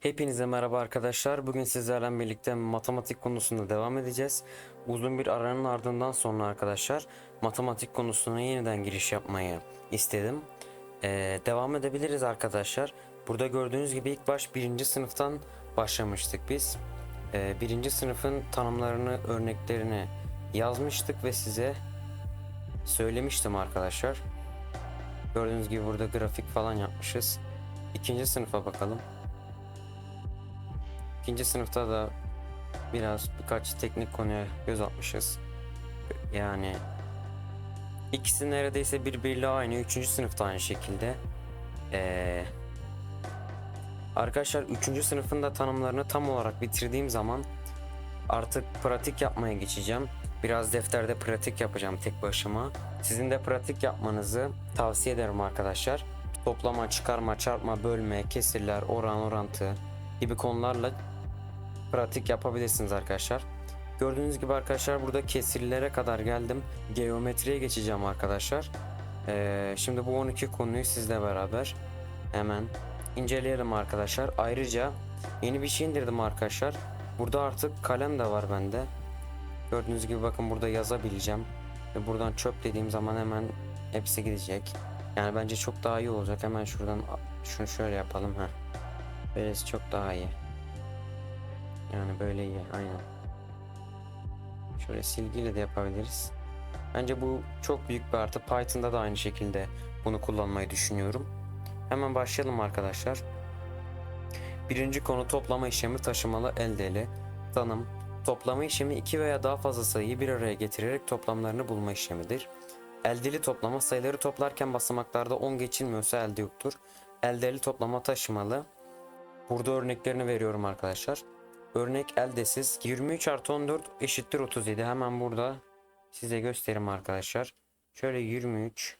Hepinize merhaba arkadaşlar. Bugün sizlerle birlikte matematik konusunda devam edeceğiz. Uzun bir aranın ardından sonra arkadaşlar matematik konusuna yeniden giriş yapmayı istedim. Ee, devam edebiliriz arkadaşlar. Burada gördüğünüz gibi ilk baş birinci sınıftan başlamıştık biz. Ee, birinci sınıfın tanımlarını, örneklerini yazmıştık ve size söylemiştim arkadaşlar. Gördüğünüz gibi burada grafik falan yapmışız. İkinci sınıfa bakalım. İkinci sınıfta da biraz birkaç teknik konuya göz atmışız. Yani ikisi neredeyse birbiriyle aynı. Üçüncü sınıfta aynı şekilde. Ee, arkadaşlar üçüncü sınıfın da tanımlarını tam olarak bitirdiğim zaman artık pratik yapmaya geçeceğim. Biraz defterde pratik yapacağım tek başıma. Sizin de pratik yapmanızı tavsiye ederim arkadaşlar. Toplama, çıkarma, çarpma, bölme, kesirler, oran, orantı gibi konularla pratik yapabilirsiniz arkadaşlar. Gördüğünüz gibi arkadaşlar burada kesirlere kadar geldim. Geometriye geçeceğim arkadaşlar. Ee, şimdi bu 12 konuyu sizle beraber hemen inceleyelim arkadaşlar. Ayrıca yeni bir şey indirdim arkadaşlar. Burada artık kalem de var bende. Gördüğünüz gibi bakın burada yazabileceğim. Ve buradan çöp dediğim zaman hemen hepsi gidecek. Yani bence çok daha iyi olacak. Hemen şuradan şunu şöyle yapalım. ha. Böylesi çok daha iyi. Yani böyle iyi aynen. Şöyle silgiyle de yapabiliriz. Bence bu çok büyük bir artı. Python'da da aynı şekilde bunu kullanmayı düşünüyorum. Hemen başlayalım arkadaşlar. Birinci konu toplama işlemi taşımalı eldeli. Tanım. Toplama işlemi iki veya daha fazla sayıyı bir araya getirerek toplamlarını bulma işlemidir. Eldeli toplama sayıları toplarken basamaklarda 10 geçilmiyorsa elde yoktur. Eldeli toplama taşımalı. Burada örneklerini veriyorum arkadaşlar. Örnek eldesiz 23 artı 14 eşittir 37. Hemen burada size göstereyim arkadaşlar. Şöyle 23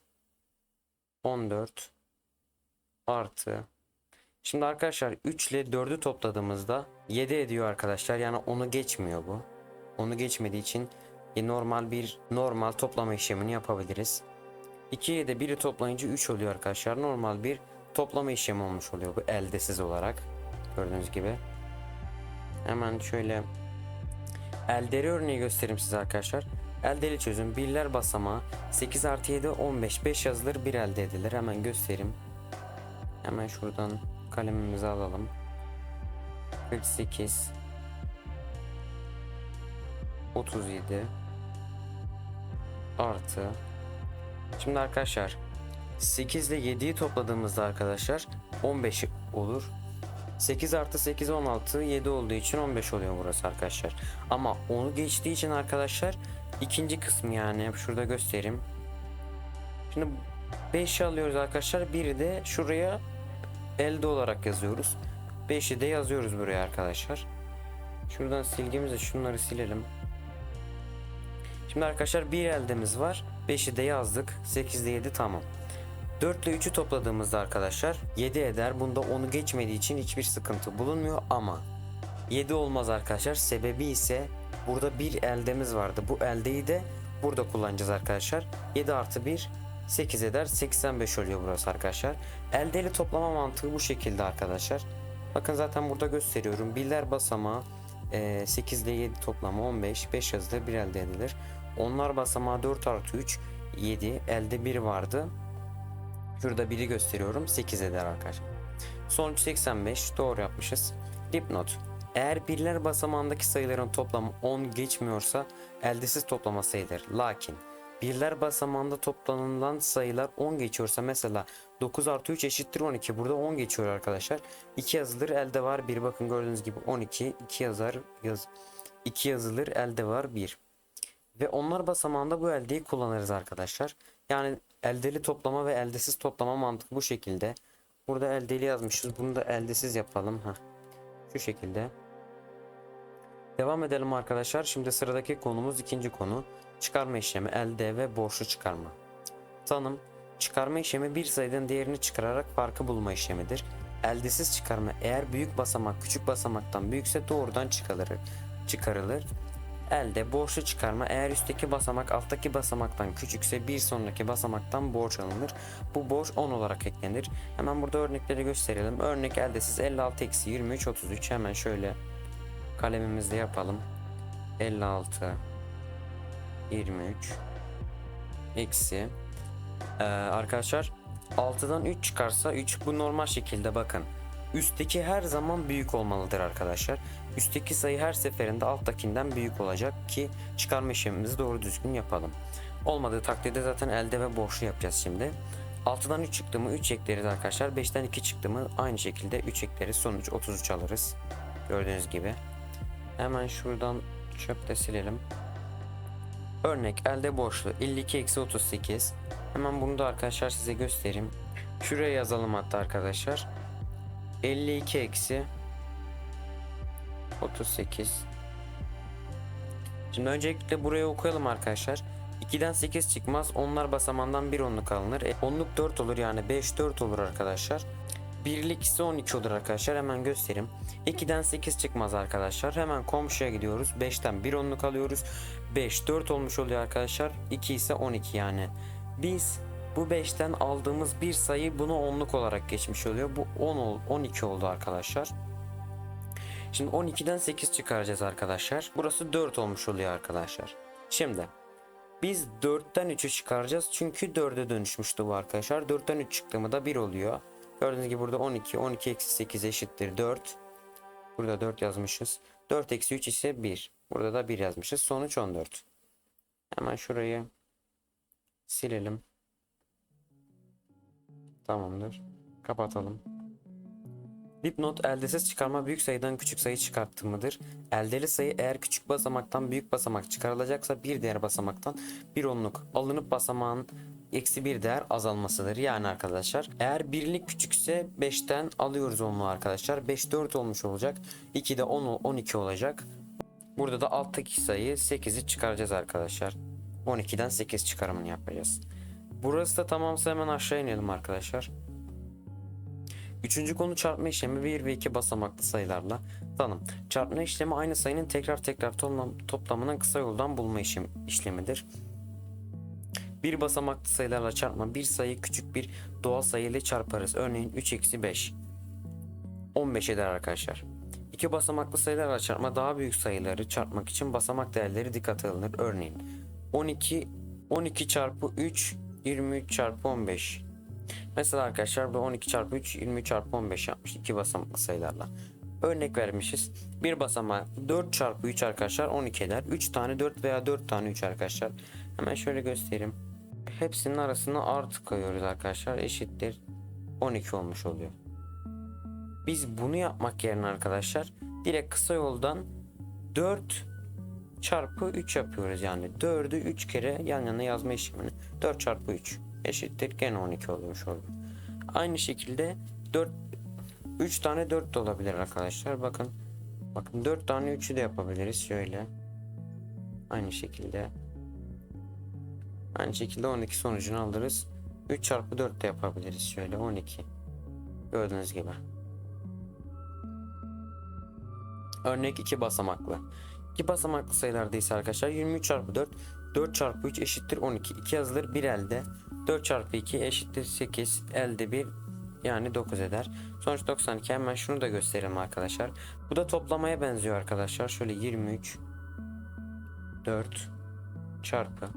14 artı Şimdi arkadaşlar 3 ile 4'ü topladığımızda 7 ediyor arkadaşlar. Yani onu geçmiyor bu. Onu geçmediği için normal bir normal toplama işlemini yapabiliriz. 2 ile de 1'i toplayınca 3 oluyor arkadaşlar. Normal bir toplama işlemi olmuş oluyor bu eldesiz olarak. Gördüğünüz gibi. Hemen şöyle elderi örneği göstereyim size arkadaşlar. Eldeli çözüm birler basamağı 8 artı 7 15 5 yazılır bir elde edilir. Hemen göstereyim. Hemen şuradan kalemimizi alalım. 48 37 artı Şimdi arkadaşlar 8 ile 7'yi topladığımızda arkadaşlar 15 olur. 8 artı 8 16 7 olduğu için 15 oluyor burası arkadaşlar. Ama onu geçtiği için arkadaşlar ikinci kısmı yani şurada göstereyim. Şimdi 5 alıyoruz arkadaşlar. Biri de şuraya elde olarak yazıyoruz. 5'i de yazıyoruz buraya arkadaşlar. Şuradan silgimizle şunları silelim. Şimdi arkadaşlar bir eldemiz var. 5'i de yazdık. 8'de 7 tamam. 4 ile 3'ü topladığımızda arkadaşlar 7 eder. Bunda onu geçmediği için hiçbir sıkıntı bulunmuyor ama 7 olmaz arkadaşlar. Sebebi ise burada bir eldemiz vardı. Bu eldeyi de burada kullanacağız arkadaşlar. 7 artı 1 8 eder. 85 oluyor burası arkadaşlar. Eldeli toplama mantığı bu şekilde arkadaşlar. Bakın zaten burada gösteriyorum. Birler basamağı e, 8 ile 7 toplamı 15. 5 yazıda 1 elde edilir. Onlar basamağı 4 artı 3 7. Elde 1 vardı. Şurada biri gösteriyorum. 8 eder arkadaşlar. Sonuç 85. Doğru yapmışız. Dipnot. Eğer birler basamağındaki sayıların toplamı 10 geçmiyorsa eldesiz toplama sayılır. Lakin birler basamağında toplanılan sayılar 10 geçiyorsa mesela 9 artı 3 eşittir 12. Burada 10 geçiyor arkadaşlar. 2 yazılır elde var 1. Bakın gördüğünüz gibi 12. 2 yazar yaz 2 yazılır elde var 1. Ve onlar basamağında bu eldeyi kullanırız arkadaşlar. Yani eldeli toplama ve eldesiz toplama mantığı bu şekilde. Burada eldeli yazmışız. Bunu da eldesiz yapalım. Heh. Şu şekilde. Devam edelim arkadaşlar. Şimdi sıradaki konumuz ikinci konu. Çıkarma işlemi elde ve borçlu çıkarma. Tanım. Çıkarma işlemi bir sayıdan diğerini çıkararak farkı bulma işlemidir. Eldesiz çıkarma eğer büyük basamak küçük basamaktan büyükse doğrudan çıkarılır. çıkarılır. Elde borçlu çıkarma eğer üstteki basamak alttaki basamaktan küçükse bir sonraki basamaktan borç alınır. Bu borç 10 olarak eklenir. Hemen burada örnekleri gösterelim. Örnek elde siz 56 eksi 23 33 hemen şöyle kalemimizde yapalım. 56 23 eksi Ee, arkadaşlar 6'dan 3 çıkarsa 3 bu normal şekilde bakın. Üstteki her zaman büyük olmalıdır arkadaşlar. Üstteki sayı her seferinde alttakinden büyük olacak ki çıkarma işlemimizi doğru düzgün yapalım. Olmadığı takdirde zaten elde ve borçlu yapacağız şimdi. 6'dan 3 çıktı mı 3 ekleriz arkadaşlar. 5'ten 2 çıktı mı aynı şekilde 3 ekleriz. Sonuç 33 alırız. Gördüğünüz gibi. Hemen şuradan çöp de silelim. Örnek elde borçlu 52 eksi 38. Hemen bunu da arkadaşlar size göstereyim. Şuraya yazalım hatta arkadaşlar. 52 eksi 38. Şimdi öncelikle buraya okuyalım arkadaşlar. 2'den 8 çıkmaz. Onlar basamağından bir onluk alınır. E, onluk 4 olur yani 5 4 olur arkadaşlar. Birlik ise 12 olur arkadaşlar. Hemen göstereyim. 2'den 8 çıkmaz arkadaşlar. Hemen komşuya gidiyoruz. 5'ten 1 onluk alıyoruz. 5 4 olmuş oluyor arkadaşlar. 2 ise 12 yani. Biz bu 5'ten aldığımız bir sayı bunu onluk olarak geçmiş oluyor. Bu 10 ol, 12 oldu arkadaşlar. Şimdi 12'den 8 çıkaracağız arkadaşlar. Burası 4 olmuş oluyor arkadaşlar. Şimdi biz 4'ten 3'ü çıkaracağız. Çünkü 4'e dönüşmüştü bu arkadaşlar. 4'ten 3 çıktı mı da 1 oluyor. Gördüğünüz gibi burada 12. 12 eksi 8 eşittir 4. Burada 4 yazmışız. 4 eksi 3 ise 1. Burada da 1 yazmışız. Sonuç 14. Hemen şurayı silelim. Tamamdır. Kapatalım. Dipnot eldesiz çıkarma büyük sayıdan küçük sayı çıkarttığımıdır. Eldeli sayı eğer küçük basamaktan büyük basamak çıkarılacaksa bir diğer basamaktan bir onluk alınıp basamağın eksi bir değer azalmasıdır. Yani arkadaşlar eğer birlik küçükse 5'ten alıyoruz onluğu arkadaşlar. 5 4 olmuş olacak. 2 de 10 12 olacak. Burada da alttaki sayı 8'i çıkaracağız arkadaşlar. 12'den 8 çıkarımını yapacağız. Burası da tamamsa hemen aşağı inelim arkadaşlar. Üçüncü konu çarpma işlemi 1 ve 2 basamaklı sayılarla tanım. Çarpma işlemi aynı sayının tekrar tekrar toplam, toplamının kısa yoldan bulma işlem, işlemidir. Bir basamaklı sayılarla çarpma bir sayı küçük bir doğal sayı ile çarparız. Örneğin 3 eksi 5. 15 eder arkadaşlar. İki basamaklı sayılarla çarpma daha büyük sayıları çarpmak için basamak değerleri dikkate alınır. Örneğin 12 12 çarpı 3 23 çarpı 15. Mesela arkadaşlar burada 12 çarpı 3 23 çarpı 15 yapmış iki basamaklı sayılarla. Örnek vermişiz. Bir basamak 4 çarpı 3 arkadaşlar 12 eder. 3 tane 4 veya 4 tane 3 arkadaşlar. Hemen şöyle göstereyim. Hepsinin arasına artı koyuyoruz arkadaşlar. Eşittir 12 olmuş oluyor. Biz bunu yapmak yerine arkadaşlar direkt kısa yoldan 4 çarpı 3 yapıyoruz yani 4'ü 3 kere yan yana yazma işlemini 4 çarpı 3 eşittir gene 12 olmuş oluyor. Aynı şekilde 4 3 tane 4 de olabilir arkadaşlar. Bakın. Bakın 4 tane 3'ü de yapabiliriz şöyle. Aynı şekilde. Aynı şekilde 12 sonucunu alırız. 3 çarpı 4 de yapabiliriz şöyle 12. Gördüğünüz gibi. Örnek 2 basamaklı. 2 basamaklı sayılarda ise arkadaşlar 23 çarpı 4 4 çarpı 3 eşittir 12. 2 yazılır bir elde. 4 çarpı 2 eşittir 8. Elde 1 yani 9 eder. Sonuç 92 hemen şunu da gösterelim arkadaşlar. Bu da toplamaya benziyor arkadaşlar. Şöyle 23 4 çarpı.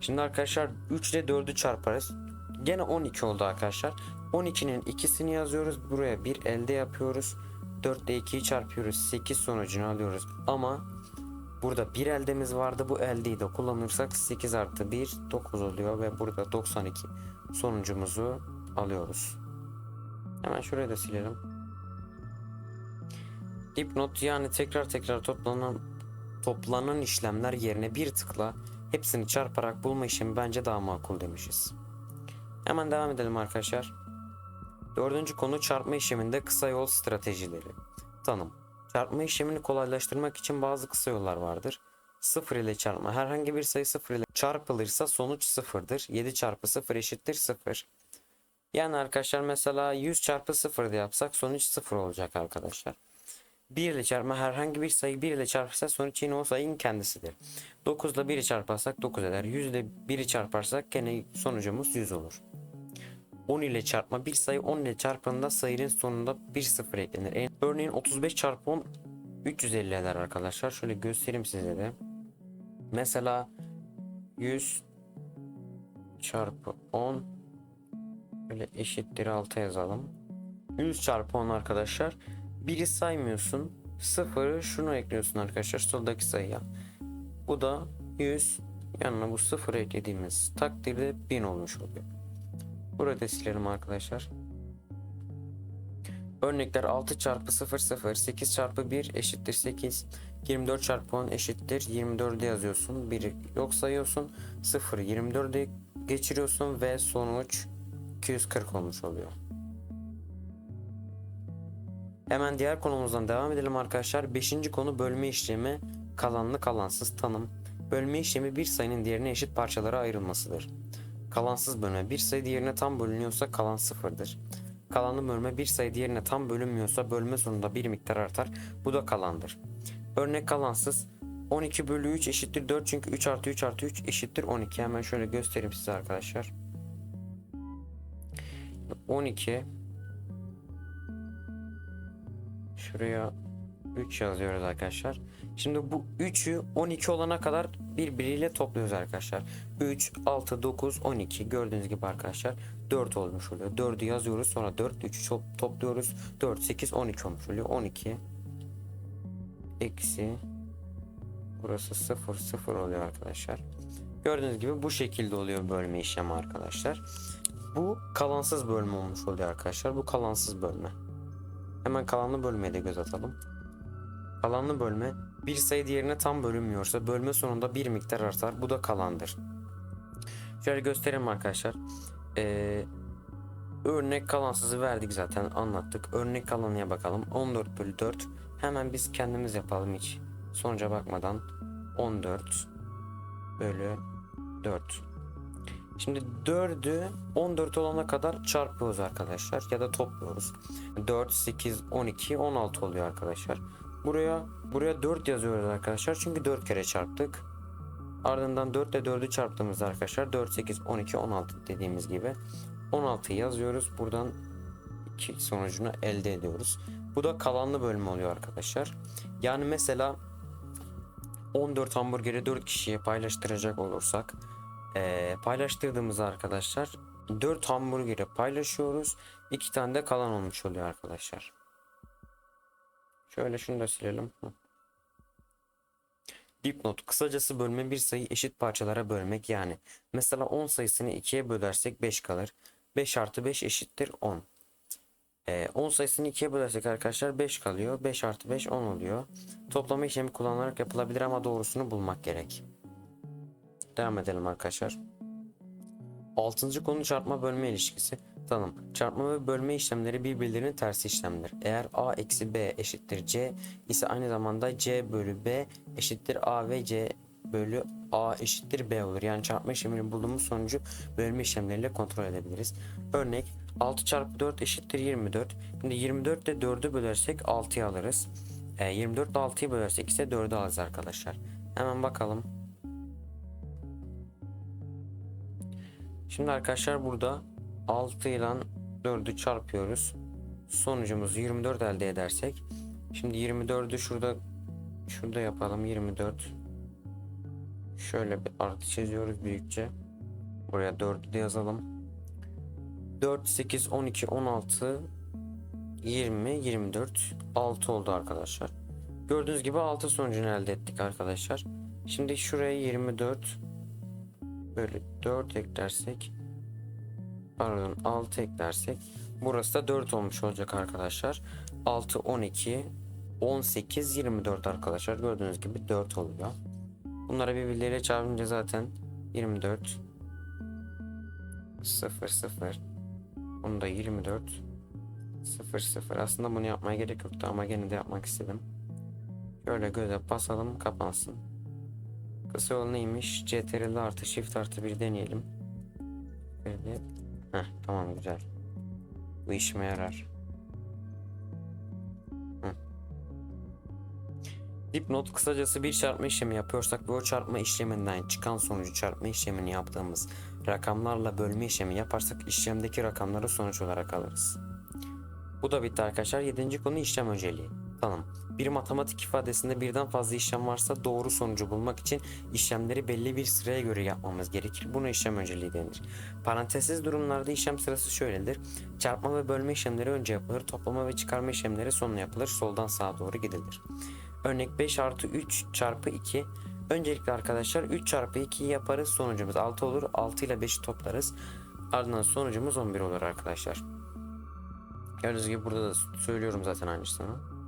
Şimdi arkadaşlar 3 ile 4'ü çarparız. Gene 12 oldu arkadaşlar. 12'nin ikisini yazıyoruz. Buraya bir elde yapıyoruz. 4 ile 2'yi çarpıyoruz. 8 sonucunu alıyoruz. Ama burada bir eldemiz vardı. Bu eldeyi de kullanırsak 8 artı 1 9 oluyor. Ve burada 92 sonucumuzu alıyoruz. Hemen şurayı da silelim. Dipnot yani tekrar tekrar toplanan toplanan işlemler yerine bir tıkla hepsini çarparak bulma işlemi bence daha makul demişiz. Hemen devam edelim arkadaşlar. Dördüncü konu çarpma işleminde kısa yol stratejileri. Tanım. Çarpma işlemini kolaylaştırmak için bazı kısa yollar vardır. 0 ile çarpma. Herhangi bir sayı 0 ile çarpılırsa sonuç 0'dır. 7 çarpı 0 eşittir 0. Yani arkadaşlar mesela 100 çarpı 0 da yapsak sonuç 0 olacak arkadaşlar. 1 ile çarpma herhangi bir sayı 1 ile çarpırsa sonuç yine o sayının kendisidir. 9 ile 1'i çarparsak 9 eder. 100 ile 1'i çarparsak gene sonucumuz 100 olur. 10 ile çarpma bir sayı 10 ile çarpında sayının sonunda bir sıfır eklenir. En- Örneğin 35 çarpı 10 350 eder arkadaşlar. Şöyle göstereyim size de. Mesela 100 çarpı 10 böyle eşittir 6 yazalım. 100 çarpı 10 arkadaşlar. Biri saymıyorsun. Sıfırı şunu ekliyorsun arkadaşlar soldaki sayıya. Bu da 100 yanına bu sıfır eklediğimiz takdirde 1000 olmuş oluyor. Burada silelim arkadaşlar. Örnekler 6 çarpı 0 0 8 çarpı 1 eşittir 8 24 çarpı 10 eşittir 24'e yazıyorsun 1 yok sayıyorsun 0 24'e geçiriyorsun ve sonuç 240 olmuş oluyor. Hemen diğer konumuzdan devam edelim arkadaşlar. 5. konu bölme işlemi kalanlı kalansız tanım. Bölme işlemi bir sayının diğerine eşit parçalara ayrılmasıdır. Kalansız bölme bir sayı diğerine tam bölünüyorsa kalan sıfırdır. Kalanlı bölme bir sayı diğerine tam bölünmüyorsa bölme sonunda bir miktar artar. Bu da kalandır. Örnek kalansız 12 bölü 3 eşittir 4 çünkü 3 artı 3 artı 3 eşittir 12. Hemen şöyle göstereyim size arkadaşlar. 12 Şuraya 3 yazıyoruz arkadaşlar. Şimdi bu 3'ü 12 olana kadar birbiriyle topluyoruz arkadaşlar. 3, 6, 9, 12 gördüğünüz gibi arkadaşlar 4 olmuş oluyor. 4'ü yazıyoruz sonra 4, 3'ü topluyoruz. 4, 8, 12 olmuş oluyor. 12 eksi burası 0, 0 oluyor arkadaşlar. Gördüğünüz gibi bu şekilde oluyor bölme işlemi arkadaşlar. Bu kalansız bölme olmuş oluyor arkadaşlar. Bu kalansız bölme. Hemen kalanlı bölmeye de göz atalım. Kalanlı bölme bir sayı diğerine tam bölünmüyorsa bölme sonunda bir miktar artar. Bu da kalandır. Şöyle göstereyim arkadaşlar. Ee, örnek kalansızı verdik zaten anlattık. Örnek kalanıya bakalım. 14 bölü 4. Hemen biz kendimiz yapalım hiç. Sonuca bakmadan. 14 bölü 4. Şimdi 4'ü 14 olana kadar çarpıyoruz arkadaşlar ya da topluyoruz. 4, 8, 12, 16 oluyor arkadaşlar. Buraya buraya 4 yazıyoruz arkadaşlar çünkü 4 kere çarptık. Ardından 4 ile 4'ü çarptığımızda arkadaşlar 4, 8, 12, 16 dediğimiz gibi 16 yazıyoruz. Buradan 2 sonucunu elde ediyoruz. Bu da kalanlı bölme oluyor arkadaşlar. Yani mesela 14 hamburgeri 4 kişiye paylaştıracak olursak eee, paylaştırdığımız arkadaşlar 4 hamburgeri paylaşıyoruz. 2 tane de kalan olmuş oluyor arkadaşlar. Şöyle şunu da silelim. Dipnot kısacası bölme bir sayı eşit parçalara bölmek yani. Mesela 10 sayısını 2'ye bölersek 5 kalır. 5 artı 5 eşittir 10. Ee, 10 sayısını 2'ye bölersek arkadaşlar 5 kalıyor. 5 artı 5 10 oluyor. Toplama işlemi kullanarak yapılabilir ama doğrusunu bulmak gerek. Devam edelim arkadaşlar. Altıncı konu çarpma bölme ilişkisi. Tanım. Çarpma ve bölme işlemleri birbirlerinin tersi işlemler. Eğer a eksi b eşittir c ise aynı zamanda c bölü b eşittir a ve c bölü a eşittir b olur. Yani çarpma işleminin bulduğumuz sonucu bölme işlemleriyle kontrol edebiliriz. Örnek 6 çarpı 4 eşittir 24. Şimdi 24 ile 4'ü bölersek 6'yı alırız. E, 24 ile 6'yı bölersek ise 4'ü alırız arkadaşlar. Hemen bakalım. Şimdi arkadaşlar burada 6 ile 4'ü çarpıyoruz. Sonucumuzu 24 elde edersek. Şimdi 24'ü şurada şurada yapalım 24. Şöyle bir artı çiziyoruz büyükçe. Buraya 4'ü de yazalım. 4, 8, 12, 16, 20, 24, 6 oldu arkadaşlar. Gördüğünüz gibi 6 sonucunu elde ettik arkadaşlar. Şimdi şuraya 24 bölü 4 eklersek pardon 6 eklersek burası da 4 olmuş olacak arkadaşlar. 6 12 18 24 arkadaşlar gördüğünüz gibi 4 oluyor. Bunları birbirleriyle çarpınca zaten 24 0 0 bunu da 24 0 0 aslında bunu yapmaya gerek yoktu ama gene de yapmak istedim. Şöyle göze basalım kapansın. Kısa yol neymiş? CTRL artı shift artı bir deneyelim. Böyle. Heh, tamam güzel. Bu işime yarar. Hı. Dipnot kısacası bir çarpma işlemi yapıyorsak o çarpma işleminden çıkan sonucu çarpma işlemini yaptığımız rakamlarla bölme işlemi yaparsak işlemdeki rakamları sonuç olarak alırız. Bu da bitti arkadaşlar. Yedinci konu işlem önceliği. Tanım. Bir matematik ifadesinde birden fazla işlem varsa doğru sonucu bulmak için işlemleri belli bir sıraya göre yapmamız gerekir. Buna işlem önceliği denir. Parantezsiz durumlarda işlem sırası şöyledir. Çarpma ve bölme işlemleri önce yapılır. Toplama ve çıkarma işlemleri sonra yapılır. Soldan sağa doğru gidilir. Örnek 5 artı 3 çarpı 2. Öncelikle arkadaşlar 3 çarpı 2'yi yaparız. Sonucumuz 6 olur. 6 ile 5'i toplarız. Ardından sonucumuz 11 olur arkadaşlar. Gördüğünüz gibi burada da söylüyorum zaten aynısını.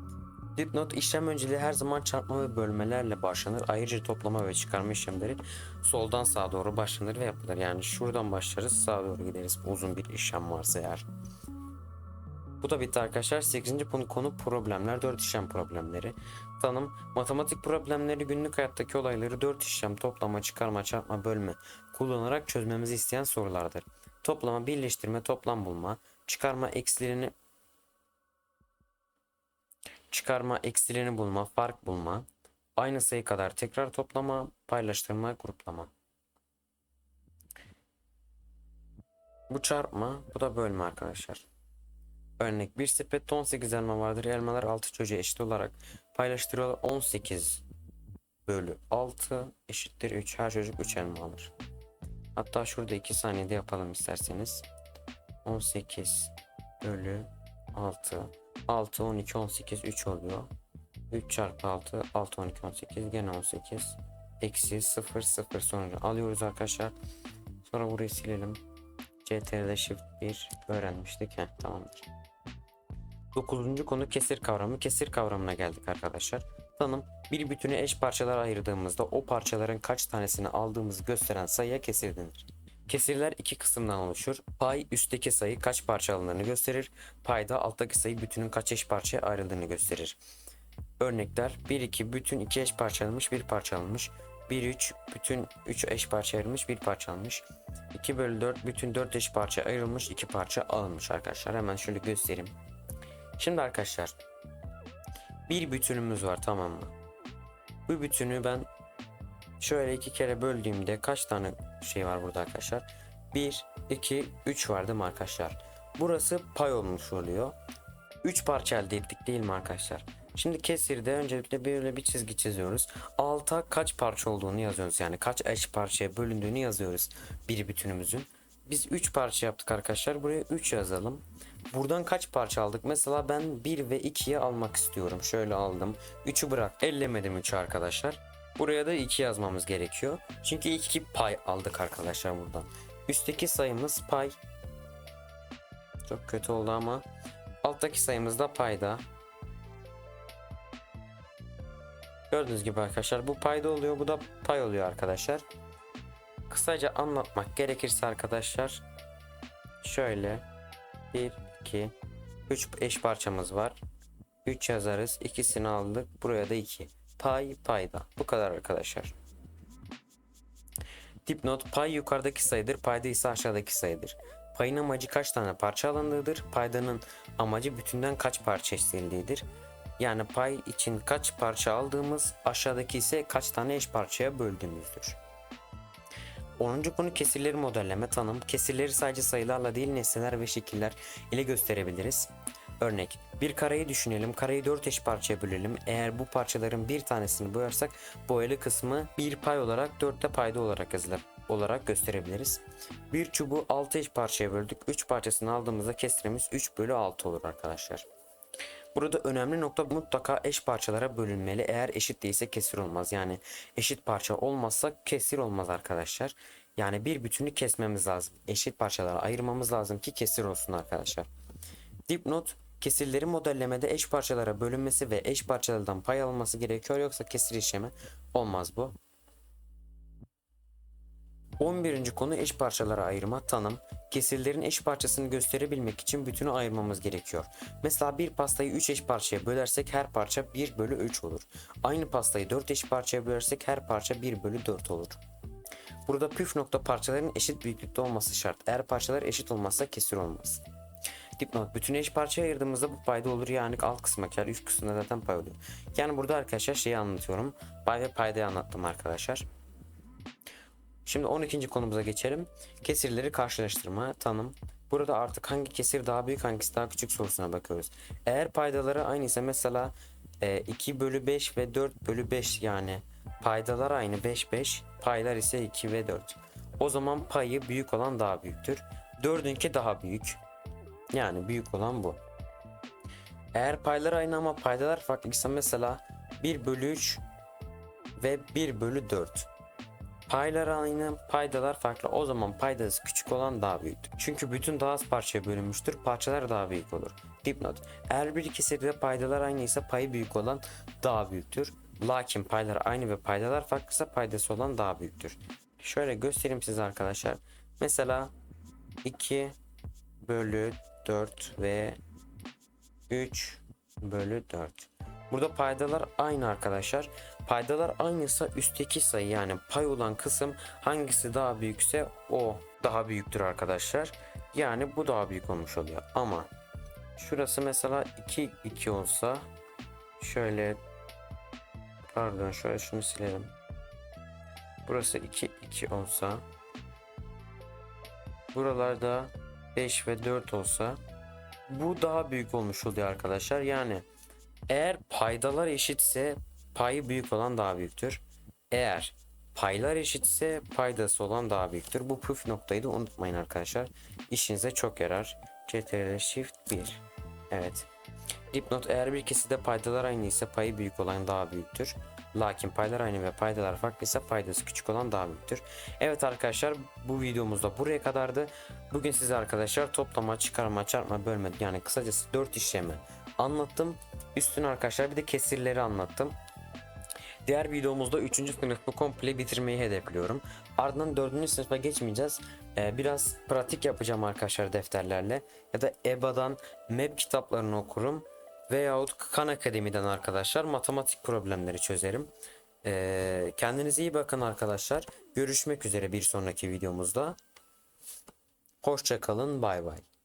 Dipnot işlem önceliği her zaman çarpma ve bölmelerle başlanır. Ayrıca toplama ve çıkarma işlemleri soldan sağa doğru başlanır ve yapılır. Yani şuradan başlarız sağa doğru gideriz uzun bir işlem varsa eğer. Bu da bitti arkadaşlar. 8. konu, problemler. 4 işlem problemleri. Tanım. Matematik problemleri günlük hayattaki olayları 4 işlem toplama, çıkarma, çarpma, bölme kullanarak çözmemizi isteyen sorulardır. Toplama, birleştirme, toplam bulma, çıkarma, eksilerini çıkarma, eksilerini bulma, fark bulma, aynı sayı kadar tekrar toplama, paylaştırma, gruplama. Bu çarpma, bu da bölme arkadaşlar. Örnek bir sepette 18 elma vardır. Elmalar 6 çocuğa eşit olarak paylaştırıyorlar. 18 bölü 6 eşittir 3. Her çocuk 3 elma alır. Hatta şurada 2 saniyede yapalım isterseniz. 18 bölü 6 6 12 18 3 oluyor. 3 çarpı 6 6 12 18 gene 18 eksi 0 0 sonucu alıyoruz arkadaşlar. Sonra burayı silelim. CTRL Shift 1 öğrenmiştik. Heh, tamamdır. Dokuzuncu konu kesir kavramı. Kesir kavramına geldik arkadaşlar. Tanım bir bütünü eş parçalara ayırdığımızda o parçaların kaç tanesini aldığımızı gösteren sayıya kesir denir. Kesirler iki kısımdan oluşur. Pay üstteki sayı kaç parça alındığını gösterir. Payda alttaki sayı bütünün kaç eş parçaya ayrıldığını gösterir. Örnekler 1 2 bütün 2 eş parça alınmış 1 parça alınmış. 1 3 bütün 3 eş parça ayrılmış 1 parça alınmış. 2 bölü 4 bütün 4 eş parça ayrılmış 2 parça alınmış arkadaşlar. Hemen şöyle göstereyim. Şimdi arkadaşlar bir bütünümüz var tamam mı? Bu bütünü ben şöyle iki kere böldüğümde kaç tane şey var burada arkadaşlar? 1, 2, 3 var değil mi arkadaşlar? Burası pay olmuş oluyor. 3 parça elde ettik değil mi arkadaşlar? Şimdi kesirde öncelikle böyle bir çizgi çiziyoruz. Alta kaç parça olduğunu yazıyoruz. Yani kaç eş parçaya bölündüğünü yazıyoruz bir bütünümüzün. Biz 3 parça yaptık arkadaşlar. Buraya 3 yazalım. Buradan kaç parça aldık? Mesela ben 1 ve 2'yi almak istiyorum. Şöyle aldım. 3'ü bırak. Ellemedim 3'ü arkadaşlar. Buraya da 2 yazmamız gerekiyor. Çünkü 2 pay aldık arkadaşlar buradan. Üstteki sayımız pay. Çok kötü oldu ama. Alttaki sayımız da payda. Gördüğünüz gibi arkadaşlar bu payda oluyor. Bu da pay oluyor arkadaşlar. Kısaca anlatmak gerekirse arkadaşlar. Şöyle. 1, 2, 3 eş parçamız var. 3 yazarız. İkisini aldık. Buraya da 2. Pay payda. Bu kadar arkadaşlar. Dipnot pay yukarıdaki sayıdır. Payda ise aşağıdaki sayıdır. Payın amacı kaç tane parça alındığıdır. Paydanın amacı bütünden kaç parça eksildiğidir. Yani pay için kaç parça aldığımız aşağıdaki ise kaç tane eş parçaya böldüğümüzdür. 10. konu kesirleri modelleme tanım. Kesirleri sadece sayılarla değil nesneler ve şekiller ile gösterebiliriz. Örnek bir kareyi düşünelim. Kareyi 4 eş parçaya bölelim. Eğer bu parçaların bir tanesini boyarsak boyalı kısmı bir pay olarak 4'te payda olarak yazılır olarak gösterebiliriz. Bir çubuğu 6 eş parçaya böldük. 3 parçasını aldığımızda kesirimiz 3 bölü 6 olur arkadaşlar. Burada önemli nokta mutlaka eş parçalara bölünmeli. Eğer eşit değilse kesir olmaz. Yani eşit parça olmazsa kesir olmaz arkadaşlar. Yani bir bütünü kesmemiz lazım. Eşit parçalara ayırmamız lazım ki kesir olsun arkadaşlar. Dipnot kesirleri modellemede eş parçalara bölünmesi ve eş parçalardan pay alınması gerekiyor yoksa kesir işlemi olmaz bu. 11. konu eş parçalara ayırma, tanım. Kesirlerin eş parçasını gösterebilmek için bütünü ayırmamız gerekiyor. Mesela bir pastayı 3 eş parçaya bölersek her parça 1 bölü 3 olur. Aynı pastayı 4 eş parçaya bölersek her parça 1 bölü 4 olur. Burada püf nokta parçaların eşit büyüklükte olması şart. Eğer parçalar eşit olmazsa kesir olmaz. Dipnot. Bütün eş parçaya ayırdığımızda bu payda olur yani alt kısma kar üst kısımda zaten pay oluyor. Yani burada arkadaşlar şeyi anlatıyorum. Pay ve paydayı anlattım arkadaşlar. Şimdi 12. konumuza geçelim. Kesirleri karşılaştırma, tanım. Burada artık hangi kesir daha büyük hangisi daha küçük sorusuna bakıyoruz. Eğer paydaları aynıysa mesela e, 2 bölü 5 ve 4 bölü 5 yani paydalar aynı 5 5 paylar ise 2 ve 4. O zaman payı büyük olan daha büyüktür. 4'ünki daha büyük. Yani büyük olan bu. Eğer paylar aynı ama paydalar farklıysa mesela 1 bölü 3 ve 1 bölü 4. Paylar aynı, paydalar farklı. O zaman paydası küçük olan daha büyüktür. Çünkü bütün daha az parçaya bölünmüştür. Parçalar daha büyük olur. Dipnot. Eğer bir kesirde paydalar aynıysa payı büyük olan daha büyüktür. Lakin paylar aynı ve paydalar farklıysa paydası olan daha büyüktür. Şöyle göstereyim size arkadaşlar. Mesela 2 bölü 4 ve 3 bölü 4. Burada paydalar aynı arkadaşlar. Paydalar aynıysa üstteki sayı yani pay olan kısım hangisi daha büyükse o daha büyüktür arkadaşlar. Yani bu daha büyük olmuş oluyor. Ama şurası mesela 2 2 olsa şöyle pardon şöyle şunu silelim. Burası 2 2 olsa buralarda 5 ve 4 olsa bu daha büyük olmuş oluyor arkadaşlar. Yani eğer paydalar eşitse payı büyük olan daha büyüktür. Eğer paylar eşitse paydası olan daha büyüktür. Bu püf noktayı da unutmayın arkadaşlar. İşinize çok yarar. CTRL Shift 1. Evet. Dipnot eğer bir keside paydalar aynı ise payı büyük olan daha büyüktür. Lakin paylar aynı ve paydalar farklıysa paydası küçük olan daha büyüktür. Evet arkadaşlar bu videomuzda buraya kadardı. Bugün size arkadaşlar toplama, çıkarma, çarpma, bölme yani kısacası 4 işlemi anlattım. Üstüne arkadaşlar bir de kesirleri anlattım. Diğer videomuzda 3. sınıfı komple bitirmeyi hedefliyorum. Ardından 4. sınıfa geçmeyeceğiz. Ee, biraz pratik yapacağım arkadaşlar defterlerle. Ya da EBA'dan MEP kitaplarını okurum. Veyahut Khan Akademi'den arkadaşlar matematik problemleri çözerim. Ee, kendinize iyi bakın arkadaşlar. Görüşmek üzere bir sonraki videomuzda. Hoşçakalın bay bay.